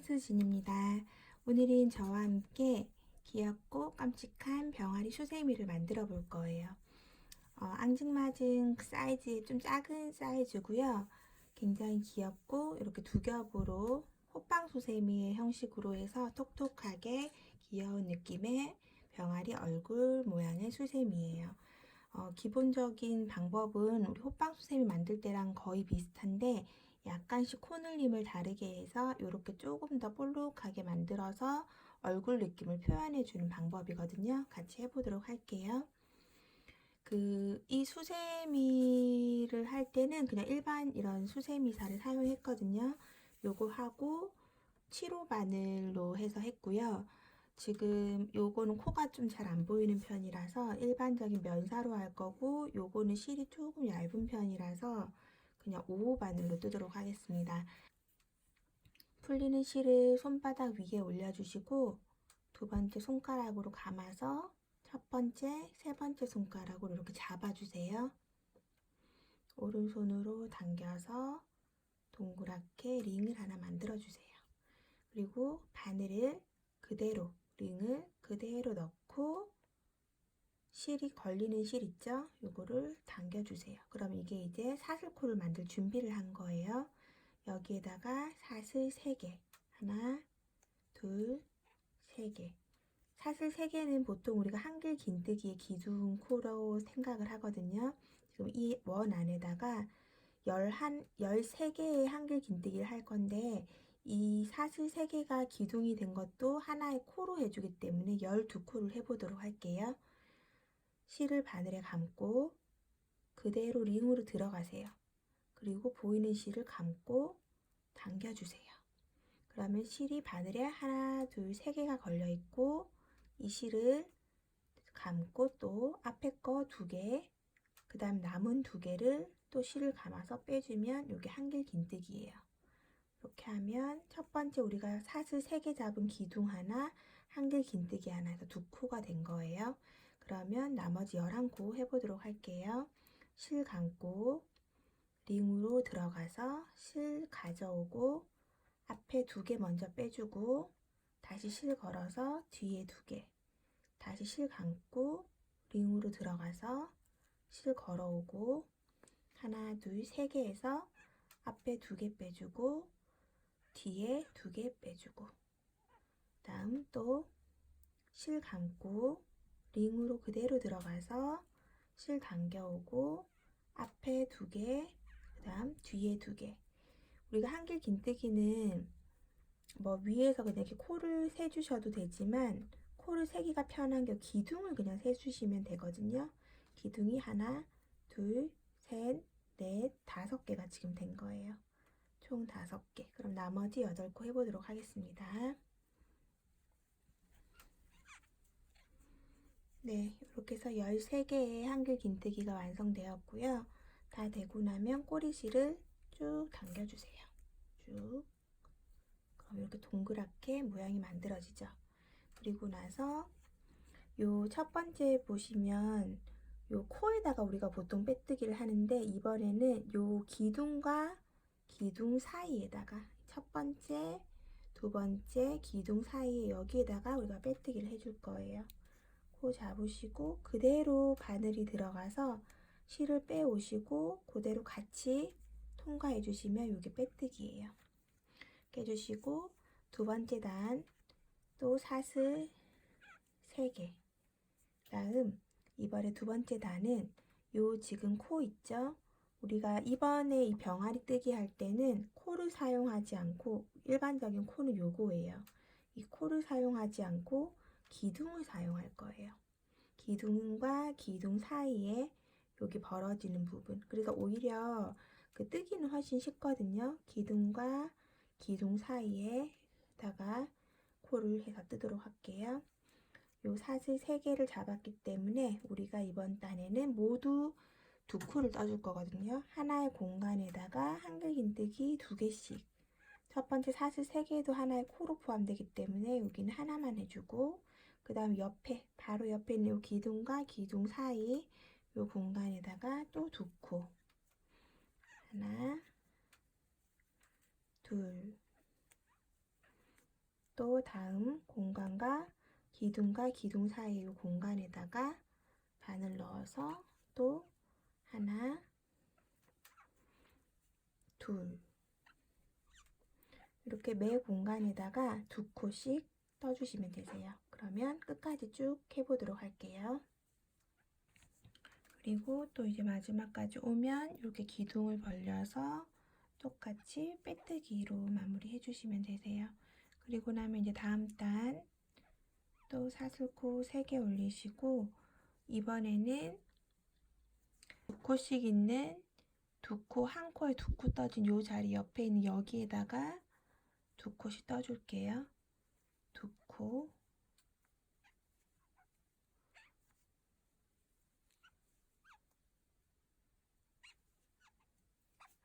센스진입니다. 오늘은 저와 함께 귀엽고 깜찍한 병아리 수세미를 만들어 볼 거예요. 어, 앙증맞은 그 사이즈 좀 작은 사이즈고요. 굉장히 귀엽고 이렇게 두 겹으로 호빵 수세미의 형식으로 해서 톡톡하게 귀여운 느낌의 병아리 얼굴 모양의 수세미예요. 어, 기본적인 방법은 우리 호빵 수세미 만들 때랑 거의 비슷한데 약간씩 코늘림을 다르게 해서 이렇게 조금 더 볼록하게 만들어서 얼굴 느낌을 표현해 주는 방법이거든요. 같이 해보도록 할게요. 그, 이 수세미를 할 때는 그냥 일반 이런 수세미살을 사용했거든요. 요거 하고 7호 바늘로 해서 했고요. 지금 요거는 코가 좀 잘 안 보이는 편이라서 일반적인 면사로 할 거고 요거는 실이 조금 얇은 편이라서 그냥 5호 바늘로 뜨도록 하겠습니다. 풀리는 실을 손바닥 위에 올려주시고 두 번째 손가락으로 감아서 첫 번째, 세 번째 손가락으로 이렇게 잡아주세요. 오른손으로 당겨서 동그랗게 링을 하나 만들어주세요. 그리고 바늘을 그대로 링을 그대로 넣고 실이 걸리는 실 있죠? 요거를 당겨주세요. 그럼 이게 이제 사슬코를 만들 준비를 한 거예요. 여기에다가 사슬 3개 하나 둘 세 개 사슬 3개는 보통 우리가 한글 긴뜨기의 기둥 코로 생각을 하거든요. 지금 이 원 안에다가 11, 13개의 한글 긴뜨기를 할 건데 이 사슬 3개가 기둥이 된 것도 하나의 코로 해주기 때문에 12코를 해보도록 할게요. 실을 바늘에 감고 그대로 링으로 들어가세요. 그리고 보이는 실을 감고 당겨주세요. 그러면 실이 바늘에 하나, 둘, 세 개가 걸려 있고 이 실을 감고 또 앞에 거 두 개, 그 다음 남은 두 개를 또 실을 감아서 빼주면 이게 한길 긴뜨기예요. 이렇게 하면 첫 번째 우리가 사슬 세 개 잡은 기둥 하나, 한길 긴뜨기 하나 해서 두 코가 된 거예요. 그러면 나머지 11코 해보도록 할게요. 실 감고 링으로 들어가서 실 가져오고 앞에 두 개 먼저 빼주고 다시 실 걸어서 뒤에 두 개 다시 실 감고 링으로 들어가서 실 걸어오고 하나 둘 세개 해서 앞에 두 개 빼주고 뒤에 두 개 빼주고 다음 또 실 감고 링으로 그대로 들어가서 실 당겨오고 앞에 두 개, 그 다음 뒤에 두 개. 우리가 한길 긴뜨기는 뭐 위에서 그냥 이렇게 코를 세주셔도 되지만 코를 세기가 편한 게 기둥을 그냥 세주시면 되거든요. 기둥이 하나, 둘, 셋, 넷, 다섯 개가 지금 된 거예요. 총 다섯 개. 그럼 나머지 여덟 코 해보도록 하겠습니다. 네, 이렇게 해서 13개의 한글 긴뜨기가 완성되었고요. 다 되고 나면 꼬리실을 쭉 당겨주세요. 쭉. 그럼 이렇게 동그랗게 모양이 만들어지죠. 그리고 나서 요 첫 번째 보시면 요 코에다가 우리가 보통 빼뜨기를 하는데 이번에는 요 기둥과 기둥 사이에다가 첫 번째, 두 번째 기둥 사이에 여기에다가 우리가 빼뜨기를 해줄 거예요. 코 잡으시고 그대로 바늘이 들어가서 실을 빼오시고 그대로 같이 통과해 주시면 이게 빼뜨기예요. 깨주시고 두 번째 단 또 사슬 3개 다음 이번에 두 번째 단은 요 지금 코 있죠? 우리가 이번에 이 병아리 뜨기 할 때는 코를 사용하지 않고 일반적인 코는 요거예요. 이 코를 사용하지 않고 기둥을 사용할 거예요. 기둥과 기둥 사이에 여기 벌어지는 부분. 그래서 오히려 그 뜨기는 훨씬 쉽거든요. 기둥과 기둥 사이에다가 코를 해서 뜨도록 할게요. 요 사슬 3개를 잡았기 때문에 우리가 이번 단에는 모두 두 코를 떠줄 거거든요. 하나의 공간에다가 한글 긴뜨기 두 개씩. 첫 번째 사슬 3개도 하나의 코로 포함되기 때문에 여기는 하나만 해주고 그 다음 옆에 바로 옆에 있는 요 기둥과 기둥 사이 요 공간에다가 또 두 코 하나 둘. 또 다음 공간과 기둥과 기둥 사이 이 공간에다가 바늘 넣어서 또 하나, 둘. 이렇게 매 공간에다가 두 코씩 떠주시면 되세요. 그러면 끝까지 쭉 해보도록 할게요. 그리고 또 이제 마지막까지 오면 이렇게 기둥을 벌려서 똑같이 빼뜨기로 마무리 해주시면 되세요. 그리고 나면 이제 다음 단 또 사슬코 3개 올리시고 이번에는 두 코씩 있는 두 코, 한 코에 두 코 떠진 요 자리 옆에 있는 여기에다가 두 코씩 떠줄게요. 두 코.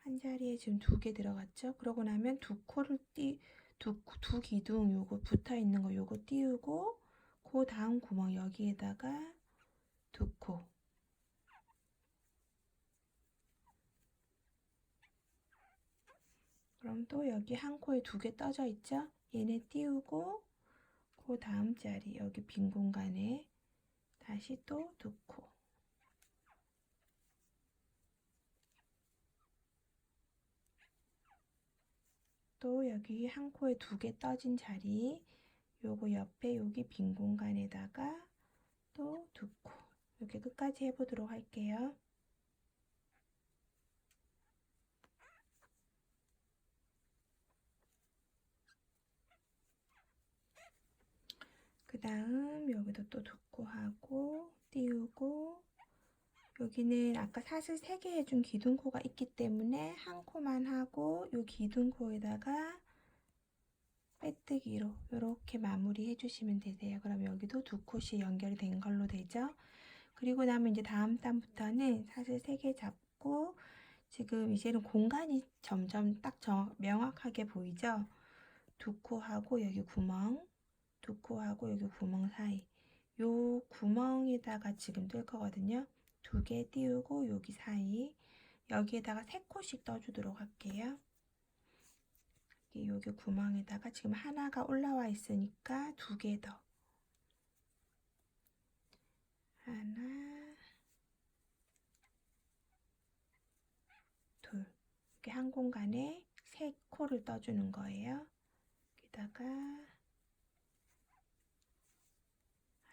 한 자리에 지금 두 개 들어갔죠? 그러고 나면 두 코를 띄, 두, 두 기둥 요거 붙어 있는 거 요거 띄우고 그 다음 구멍 여기에다가 두 코. 그럼 또 여기 한 코에 두 개 떠져 있죠? 얘네 띄우고 그 다음 자리 여기 빈 공간에 다시 또 두 코. 또 여기 한 코에 두 개 떠진 자리 요거 옆에 여기 빈 공간에다가 또 두 코. 이렇게 끝까지 해보도록 할게요. 그 다음 여기도 또 두코 하고 띄우고 여기는 아까 사슬 3개 해준 기둥코가 있기 때문에 한 코만 하고 요 기둥코에다가 빼뜨기로 이렇게 마무리 해주시면 되세요. 그럼 여기도 두 콧이 연결이 된 걸로 되죠. 그리고 나면 이제 다음 단부터는 사슬 3개 잡고 지금 이제는 공간이 점점 딱 정, 명확하게 보이죠. 두 코하고 여기 구멍 두 코하고 여기 구멍 사이 요 구멍에다가 지금 뜰 거거든요. 두 개 띄우고 여기 사이 여기에다가 세 코씩 떠주도록 할게요. 여기 구멍에다가 지금 하나가 올라와 있으니까 두 개 더. 하나, 둘. 이렇게 한 공간에 세 코를 떠주는 거예요. 여기다가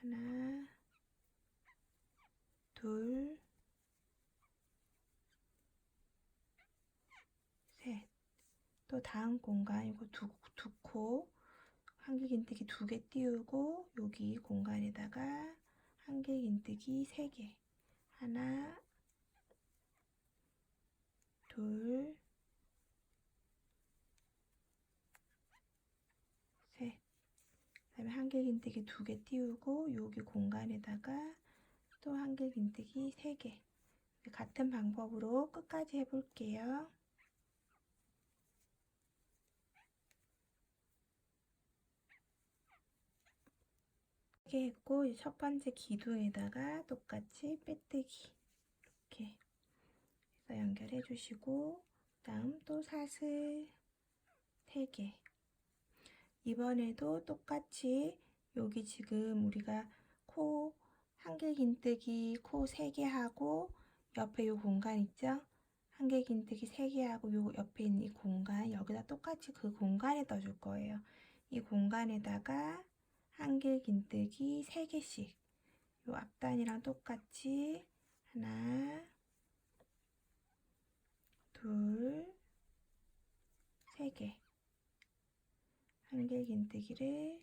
하나, 둘, 셋. 또 다음 공간 이거 두, 두 코, 한길긴뜨기 두 개 띄우고 여기 공간에다가 한길긴뜨기 세 개. 하나, 둘, 셋. 그 다음에 한길긴뜨기 두 개 띄우고 여기 공간에다가 또 한길긴뜨기 세 개. 같은 방법으로 끝까지 해볼게요. 이렇게 했고 첫 번째 기둥에다가 똑같이 빼뜨기 이렇게 해서 연결해 주시고 다음 또 사슬 3개 이번에도 똑같이 여기 지금 우리가 코 한길긴뜨기 코 3개 하고 옆에 요 공간 있죠? 한길긴뜨기 3개 하고 요 옆에 있는 이 공간 여기다 똑같이 그 공간에 떠줄 거예요. 이 공간에다가 한길긴뜨기 3개씩 요 앞단이랑 똑같이 하나 둘세개 한길 긴뜨기를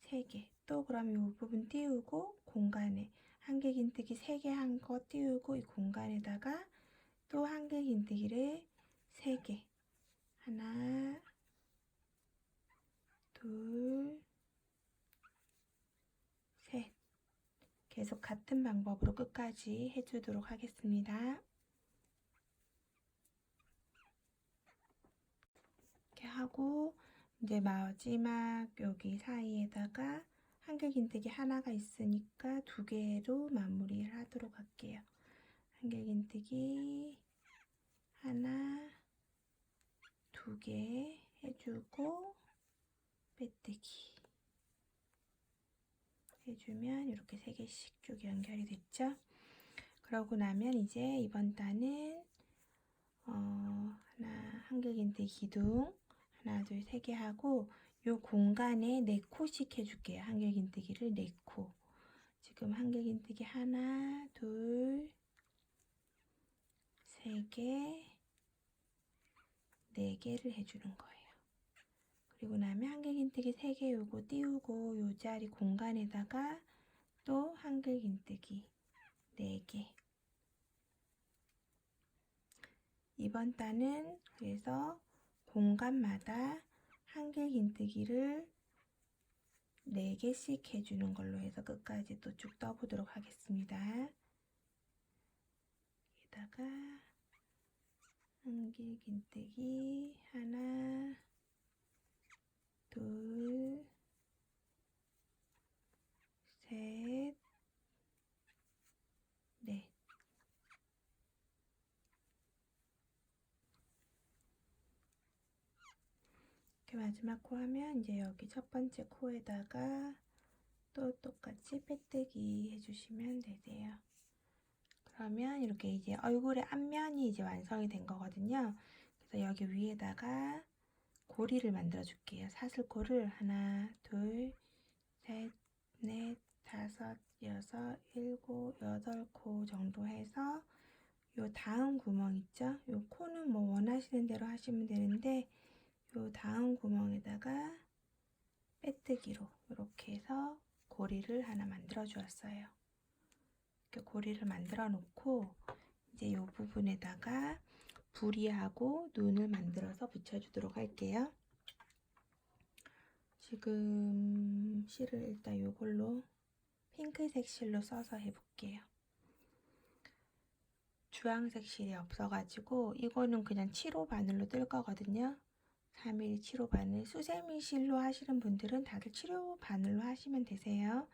3개 또 그럼 이 부분 띄우고 공간에 한길 긴뜨기 3개 한 거 띄우고 이 공간에다가 또 한길 긴뜨기를 3개 하나 둘 셋. 계속 같은 방법으로 끝까지 해주도록 하겠습니다. 이렇게 하고 이제 마지막 여기 사이에다가 한길긴뜨기 하나가 있으니까 두 개로 마무리를 하도록 할게요. 한길긴뜨기 하나 두 개 해주고 빼뜨기 해주면 이렇게 세 개씩 쭉 연결이 됐죠? 그러고 나면 이제 이번 단은 어, 하나 한길긴뜨기 기둥 하나 둘 세 개 하고 요 공간에 네 코씩 해줄게요. 한길긴뜨기를 네 코. 지금 한길긴뜨기 하나 둘 세 개, 네 개를 해주는 거예요. 그리고 나면 한길긴뜨기 세 개 요거 띄우고 요 자리 공간에다가 또 한길긴뜨기 네 개. 이번 단은 그래서 공간마다 한길 긴뜨기를 4개씩 해주는 걸로 해서 끝까지 또 쭉 떠보도록 하겠습니다. 여기다가 한길 긴뜨기 하나 둘 셋, 넷. 이렇게 마지막 코 하면 이제 여기 첫 번째 코에다가 또 똑같이 빼뜨기 해주시면 되세요. 그러면 이렇게 이제 얼굴의 앞면이 이제 완성이 된 거거든요. 그래서 여기 위에다가 고리를 만들어 줄게요. 사슬코를 하나, 둘, 셋, 넷, 다섯, 여섯, 일곱, 여덟 코 정도 해서 요 다음 구멍 있죠? 요 코는 뭐 원하시는 대로 하시면 되는데 요 다음 구멍에다가 빼뜨기로 이렇게 해서 고리를 하나 만들어 주었어요. 이렇게 고리를 만들어 놓고 이제 요 부분에다가 부리하고 눈을 만들어서 붙여주도록 할게요. 지금 실을 일단 요걸로 핑크색 실로 써서 해볼게요. 주황색 실이 없어가지고 이거는 그냥 7호 바늘로 뜰 거거든요. 3mm 7호 바늘 수세미 실로 하시는 분들은 다들 7호 바늘로 하시면 되세요.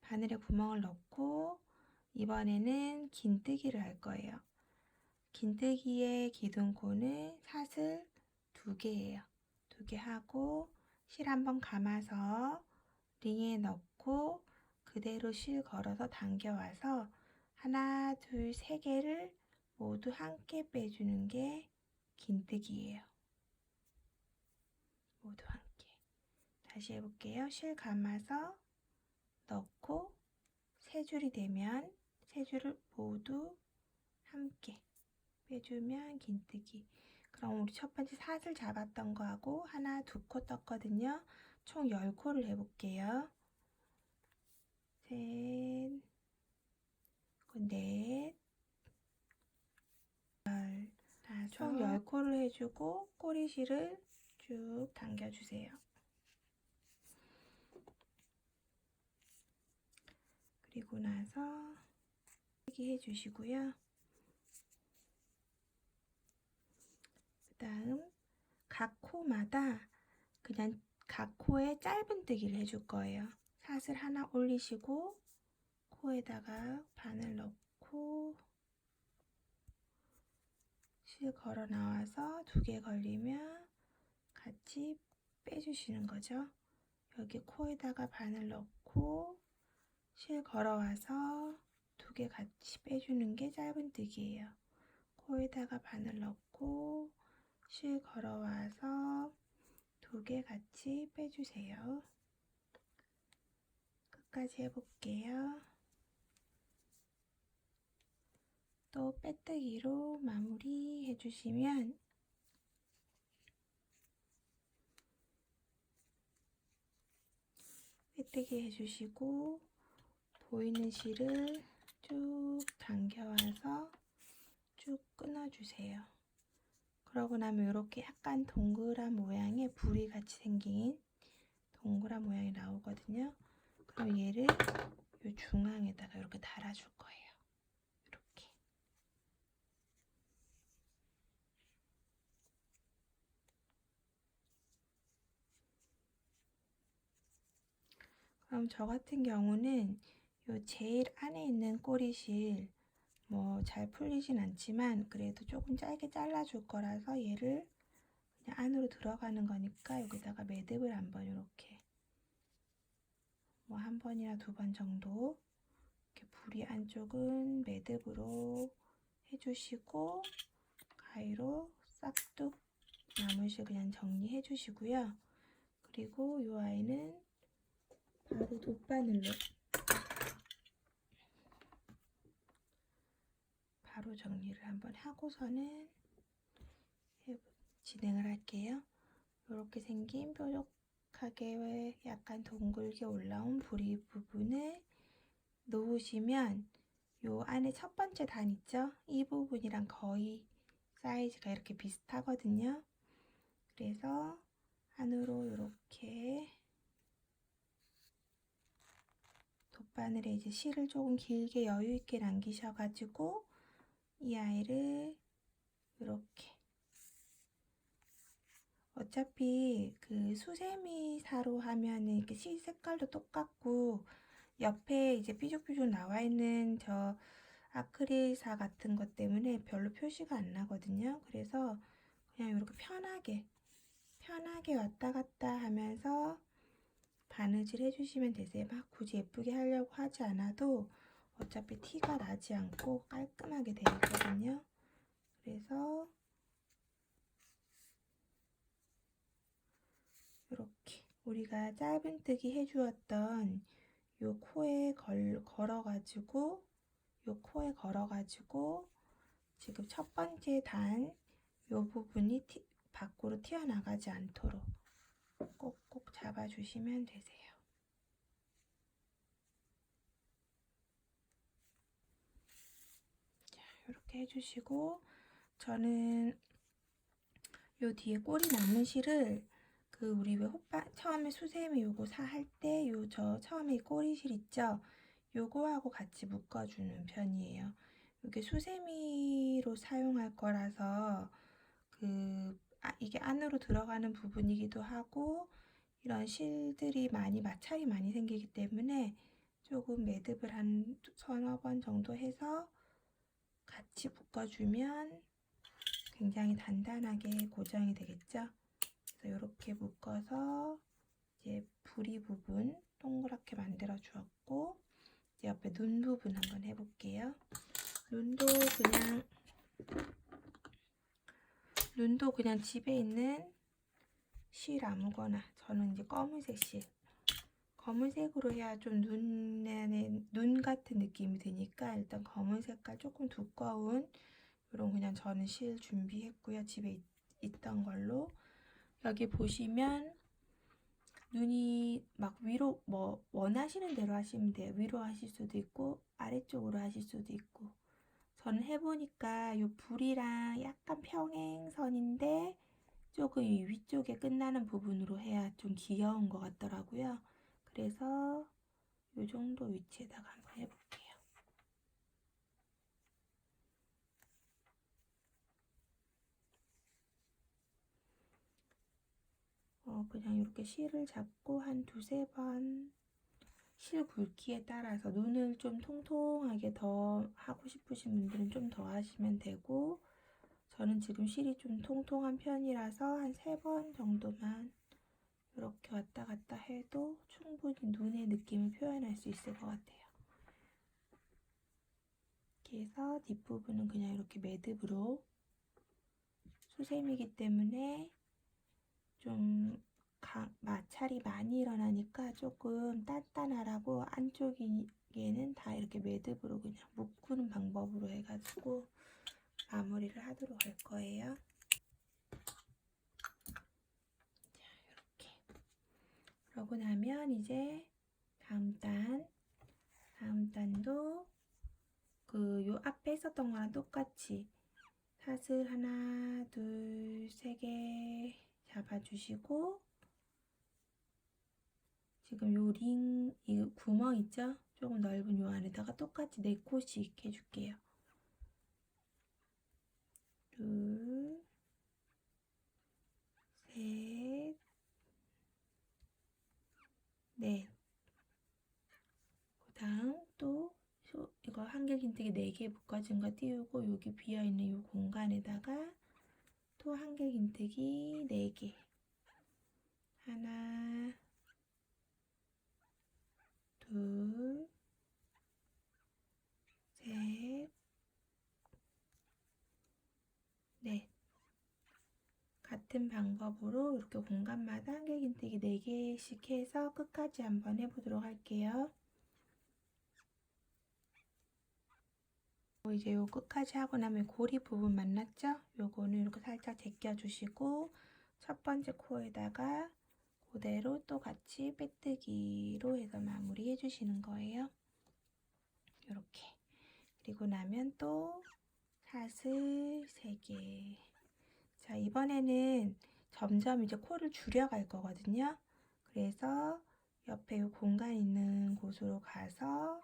바늘에 구멍을 넣고 이번에는 긴뜨기를 할 거예요. 긴뜨기의 기둥코는 사슬 두 개예요. 두 개 하고 실 한번 감아서 링에 넣고 그대로 실 걸어서 당겨와서 하나, 둘, 세 개를 모두 함께 빼주는 게 긴뜨기예요. 모두 함께. 다시 해볼게요. 실 감아서 넣고 세 줄이 되면 세 줄을 모두 함께 빼주면 긴뜨기. 그럼 우리 첫 번째 사슬 잡았던 거하고 하나, 두 코 떴거든요. 총 10코를 해볼게요. 셋, 넷, 열, 다섯. 총 10코를 해주고 꼬리실을 쭉 당겨주세요. 그리고 나서 이렇게 해주시고요. 그 다음 각 코마다 그냥 각 코에 짧은 뜨기를 해줄 거예요. 사슬 하나 올리시고 코에다가 바늘 넣고 실 걸어 나와서 두 개 걸리면 같이 빼주시는 거죠. 여기 코에다가 바늘 넣고 실 걸어와서 두 개 같이 빼주는 게 짧은뜨기예요. 코에다가 바늘 넣고 실 걸어와서 두 개 같이 빼주세요. 끝까지 해볼게요. 또 빼뜨기로 마무리 해주시면 빼뜨기 해주시고 보이는 실을 쭉 당겨와서 쭉 끊어주세요. 그러고 나면 이렇게 약간 동그란 모양의 부리 같이 생긴 동그란 모양이 나오거든요. 그럼 얘를 이 중앙에다가 이렇게 달아줄 거예요. 그럼 저 같은 경우는 요 제일 안에 있는 꼬리실 뭐 잘 풀리진 않지만 그래도 조금 짧게 잘라줄 거라서 얘를 그냥 안으로 들어가는 거니까 여기다가 매듭을 한번 이렇게 뭐 한 번이나 두 번 정도 이렇게 부리 안쪽은 매듭으로 해주시고 가위로 싹둑 나무실 그냥 정리해 주시고요. 그리고 이 아이는 바로 돗바늘로 바로 정리를 한번 하고서는 해- 진행을 할게요. 이렇게 생긴 뾰족하게 약간 동글게 올라온 부리 부분을 놓으시면 요 안에 첫 번째 단 있죠? 이 부분이랑 거의 사이즈가 이렇게 비슷하거든요. 그래서 안으로 이렇게 돗바늘에 이제 실을 조금 길게 여유 있게 남기셔가지고 이 아이를 이렇게 어차피 그 수세미 사로 하면은 이렇게 실 색깔도 똑같고 옆에 이제 삐죽삐죽 나와 있는 저 아크릴사 같은 것 때문에 별로 표시가 안 나거든요. 그래서 그냥 이렇게 편하게 편하게 왔다 갔다 하면서 바느질 해주시면 되세요. 막 굳이 예쁘게 하려고 하지 않아도 어차피 티가 나지 않고 깔끔하게 되어 있거든요. 그래서 이렇게 우리가 짧은뜨기 해주었던 요 코에 걸, 걸어가지고 요 코에 걸어가지고 지금 첫 번째 단 요 부분이 티, 밖으로 튀어나가지 않도록 꼭꼭 잡아주시면 되세요. 자, 이렇게 해주시고 저는 요 뒤에 꼬리 남는 실을 그 우리 왜 호빠 처음에 수세미 요거 사 할 때 요 저 처음에 꼬리 실 있죠? 요거하고 같이 묶어주는 편이에요. 이게 수세미로 사용할 거라서 그 아, 이게 안으로 들어가는 부분이기도 하고 이런 실들이 많이 마찰이 많이 생기기 때문에 조금 매듭을 한 서너 번 정도 해서 같이 묶어주면 굉장히 단단하게 고정이 되겠죠. 그래서 이렇게 묶어서 이제 부리 부분 동그랗게 만들어 주었고 옆에 눈 부분 한번 해볼게요. 눈도 그냥 눈도 그냥 집에 있는 실 아무거나. 저는 이제 검은색 실. 검은색으로 해야 좀 눈에 눈 같은 느낌이 드니까 일단 검은 색깔 조금 두꺼운 이런 그냥 저는 실 준비했고요. 집에 있, 있던 걸로. 여기 보시면 눈이 막 위로 뭐 원하시는 대로 하시면 돼요. 위로 하실 수도 있고 아래쪽으로 하실 수도 있고 저는 해보니까 이 불이랑 약간 평행선인데 조금 이 위쪽에 끝나는 부분으로 해야 좀 귀여운 것 같더라고요. 그래서 이 정도 위치에다가 한번 해볼게요. 어, 그냥 이렇게 실을 잡고 한 두세 번 실 굵기에 따라서 눈을 좀 통통하게 더 하고 싶으신 분들은 좀 더 하시면 되고 저는 지금 실이 좀 통통한 편이라서 한 세 번 정도만 이렇게 왔다 갔다 해도 충분히 눈의 느낌을 표현할 수 있을 것 같아요. 이렇게 해서 뒷부분은 그냥 이렇게 매듭으로 수세미이기 때문에 좀 가, 마찰이 많이 일어나니까 조금 단단하라고 안쪽에는 다 이렇게 매듭으로 그냥 묶는 방법으로 해가지고 마무리를 하도록 할 거예요. 자, 이렇게. 그러고 나면 이제 다음 단, 다음 단도 그 요 앞에 있었던 거랑 똑같이 사슬 하나, 둘, 세 개 잡아주시고 지금 요 링, 이 구멍 있죠? 조금 넓은 요 안에다가 똑같이 네 코씩 해줄게요. 둘, 셋, 넷. 그 다음 또 이거 한길 긴뜨기 4개 묶어진 거 띄우고 여기 비어있는 이 공간에다가 또 한길 긴뜨기 4개. 하나, 둘, 셋, 넷. 같은 방법으로 이렇게 공간마다 한길긴뜨기 4개씩 해서 끝까지 한번 해보도록 할게요. 어, 이제 요 끝까지 하고 나면 고리 부분 만났죠? 요거는 이렇게 살짝 제껴주시고 첫 번째 코에다가 그대로 또 같이 빼뜨기로 해서 마무리 해주시는 거예요. 이렇게 그리고 나면 또 사슬 3개 자 이번에는 점점 이제 코를 줄여갈 거거든요. 그래서 옆에 요 공간 있는 곳으로 가서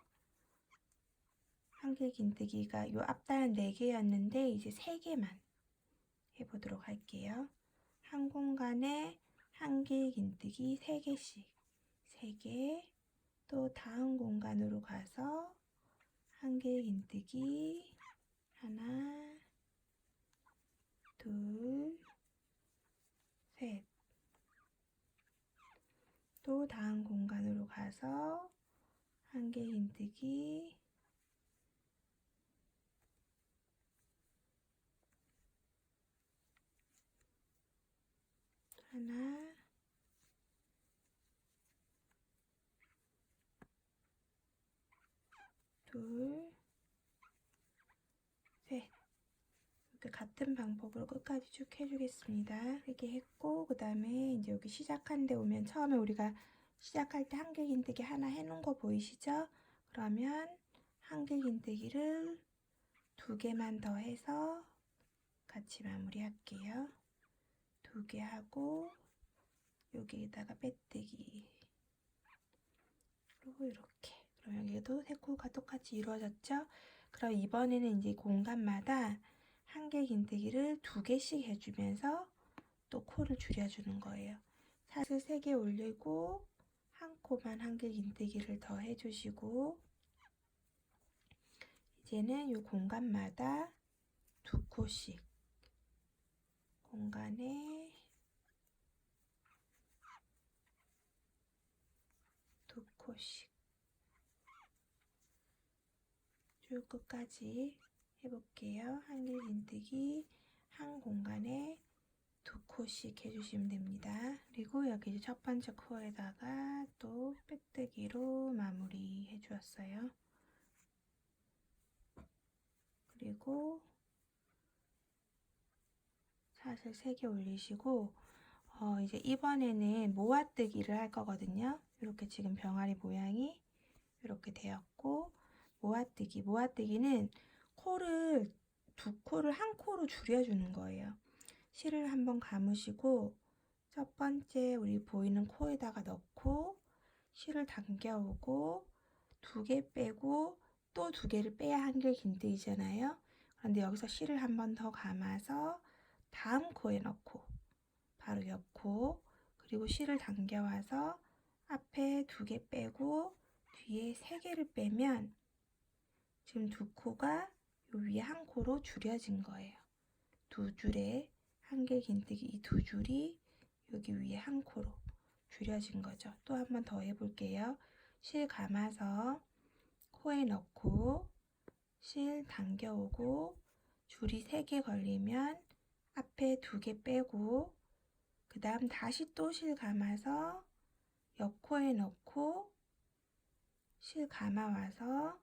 한길 긴뜨기가 요 앞단은 4개였는데 이제 3개만 해보도록 할게요. 한 공간에 한길 긴뜨기 3개씩 3개. 또 다음 공간으로 가서 한길 긴뜨기 하나 둘 셋. 또 다음 공간으로 가서 한길 긴뜨기 하나, 둘, 셋. 이렇게 같은 방법으로 끝까지 쭉 해주겠습니다. 이렇게 했고, 그 다음에 이제 여기 시작한 데 오면 처음에 우리가 시작할 때 한길긴뜨기 하나 해놓은 거 보이시죠? 그러면 한길긴뜨기를 두 개만 더 해서 같이 마무리할게요. 두 개 하고 여기에다가 빼뜨기 그리고 이렇게 그럼 여기도 세 코가 똑같이 이루어졌죠? 그럼 이번에는 이제 공간마다 한길 긴뜨기를 두 개씩 해주면서 또 코를 줄여주는 거예요. 사슬 세 개 올리고 한 코만 한길 긴뜨기를 더 해주시고 이제는 이 공간마다 두 코씩 공간에 두 코씩 쭉 끝까지 해볼게요. 한길 긴뜨기 한 공간에 두 코씩 해주시면 됩니다. 그리고 여기 이제 첫 번째 코에다가 또 빼뜨기로 마무리 해주었어요. 그리고 사슬 3개 올리시고 어, 이제 이번에는 모아뜨기를 할 거거든요. 이렇게 지금 병아리 모양이 이렇게 되었고 모아뜨기 모아뜨기는 코를 두 코를 한 코로 줄여주는 거예요. 실을 한번 감으시고 첫 번째 우리 보이는 코에다가 넣고 실을 당겨오고 두 개 빼고 또 두 개를 빼야 한길 긴뜨기잖아요. 그런데 여기서 실을 한 번 더 감아서 다음 코에 넣고 바로 옆코 그리고 실을 당겨와서 앞에 두 개 빼고 뒤에 세 개를 빼면 지금 두 코가 요 위에 한 코로 줄여진 거예요. 두 줄에 한길 긴뜨기 이 두 줄이 여기 위에 한 코로 줄여진 거죠. 또 한 번 더 해볼게요. 실 감아서 코에 넣고 실 당겨오고 줄이 세 개 걸리면 앞에 두 개 빼고 그 다음 다시 또 실 감아서 옆코에 넣고 실 감아와서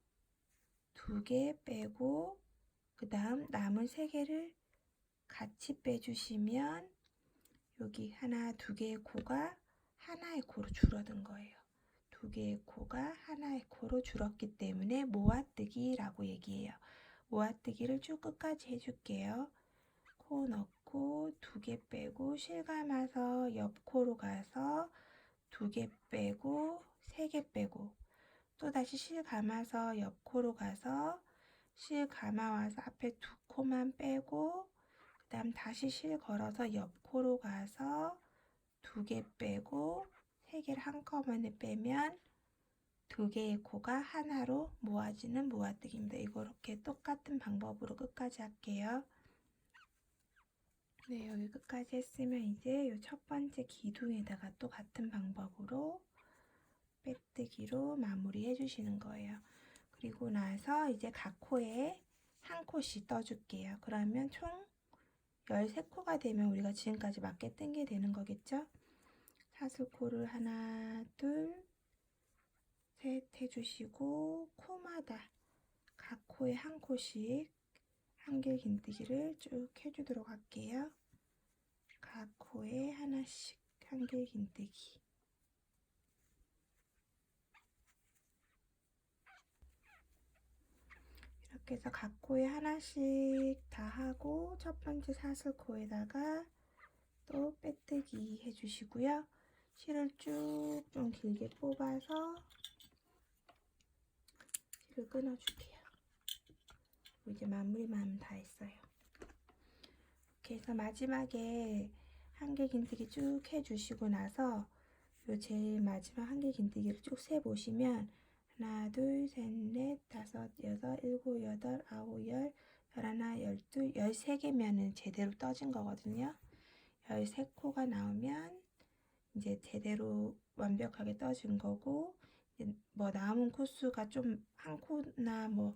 두 개 빼고 그 다음 남은 세 개를 같이 빼주시면 여기 하나 두 개의 코가 하나의 코로 줄어든 거예요. 두 개의 코가 하나의 코로 줄었기 때문에 모아뜨기라고 얘기해요. 모아뜨기를 쭉 끝까지 해줄게요. 코 넣고 두 개 빼고 실 감아서 옆 코로 가서 두 개 빼고 세 개 빼고 또 다시 실 감아서 옆 코로 가서 실 감아와서 앞에 두 코만 빼고 그 다음 다시 실 걸어서 옆 코로 가서 두 개 빼고 세 개를 한꺼번에 빼면 두 개의 코가 하나로 모아지는 모아뜨기입니다. 이렇게 똑같은 방법으로 끝까지 할게요. 네, 여기 끝까지 했으면 이제 이 첫 번째 기둥에다가 또 같은 방법으로 빼뜨기로 마무리 해 주시는 거예요. 그리고 나서 이제 각 코에 한 코씩 떠줄게요. 그러면 총 13코가 되면 우리가 지금까지 맞게 뜬 게 되는 거겠죠? 사슬코를 하나, 둘, 셋 해주시고 코마다 각 코에 한 코씩 한길 긴뜨기를 쭉 해주도록 할게요. 각 코에 하나씩 한길 긴뜨기. 이렇게 해서 각 코에 하나씩 다 하고 첫 번째 사슬 코에다가 또 빼뜨기 해주시고요. 실을 쭉 좀 길게 뽑아서 실을 끊어줄게요. 이제 마무리만 다 했어요. 이렇게 해서 마지막에 한길 긴뜨기 쭉 해주시고 나서 요 제일 마지막 한길 긴뜨기를 쭉 세보시면 하나, 둘, 셋, 넷, 다섯, 여섯, 일곱, 여덟, 아홉, 열, 열하나, 열둘, 열세 개면은 제대로 떠진 거거든요. 열세 코가 나오면 이제 제대로 완벽하게 떠진 거고 뭐 남은 코수가 좀 한 코나 뭐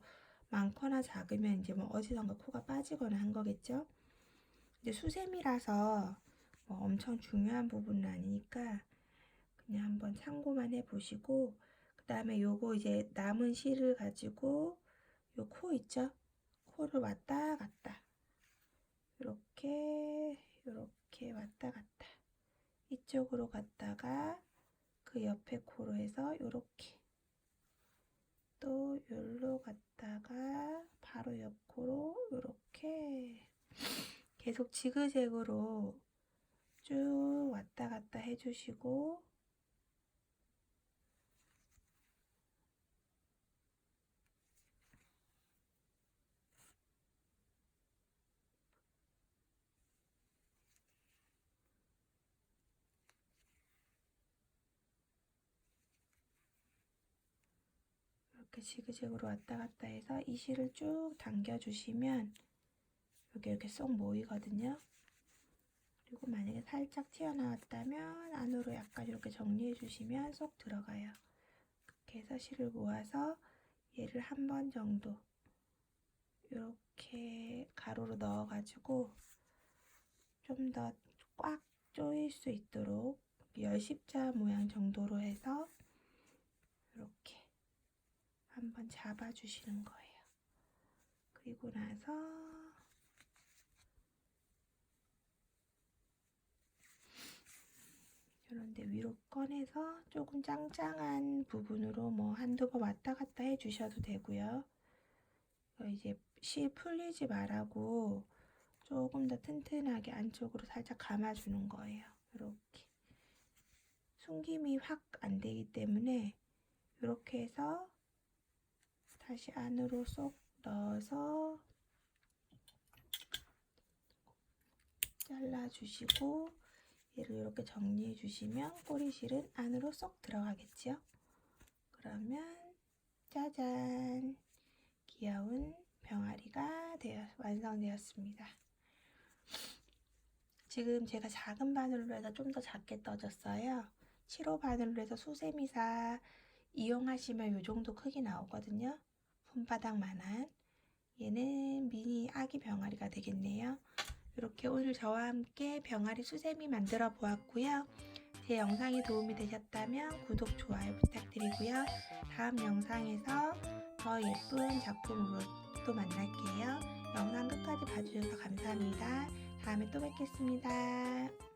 많거나 작으면 이제 뭐 어디선가 코가 빠지거나 한 거겠죠. 이제 수세미라서 뭐 엄청 중요한 부분은 아니니까 그냥 한번 참고만 해보시고 그 다음에 요거 이제 남은 실을 가지고 요 코 있죠? 코를 왔다 갔다. 이렇게 이렇게 왔다 갔다. 이쪽으로 갔다가 그 옆에 코로 해서 요렇게. 또 여기로 갔다가 바로 옆 코로 요렇게. 계속 지그재그로 쭉 왔다 갔다 해주시고 이렇게 지그재그로 왔다 갔다 해서 이 실을 쭉 당겨주시면 여기 이렇게 쏙 모이거든요. 그리고 만약에 살짝 튀어나왔다면 안으로 약간 이렇게 정리해 주시면 쏙 들어가요. 이렇게 해서 실을 모아서 얘를 한 번 정도 이렇게 가로로 넣어가지고 좀 더 꽉 조일 수 있도록 열십자 모양 정도로 해서 이렇게 한번 잡아주시는 거예요. 그리고 나서 이런데 위로 꺼내서 조금 짱짱한 부분으로 뭐 한두 번 왔다 갔다 해주셔도 되고요. 이제 실 풀리지 말라고 조금 더 튼튼하게 안쪽으로 살짝 감아주는 거예요. 이렇게 숨김이 확 안 되기 때문에 이렇게 해서 다시 안으로 쏙 넣어서 잘라주시고 얘를 이렇게 정리해 주시면 꼬리실은 안으로 쏙 들어가겠죠? 그러면 짜잔 귀여운 병아리가 되어 완성되었습니다. 지금 제가 작은 바늘로 해서 좀 더 작게 떠졌어요. 7호 바늘로 해서 수세미사 이용하시면 이 정도 크기 나오거든요. 손바닥만한 얘는 미니 아기 병아리가 되겠네요. 이렇게 오늘 저와 함께 병아리 수세미 만들어 보았고요. 제 영상이 도움이 되셨다면 구독, 좋아요 부탁드리고요. 다음 영상에서 더 예쁜 작품으로 또 만날게요. 영상 끝까지 봐주셔서 감사합니다. 다음에 또 뵙겠습니다.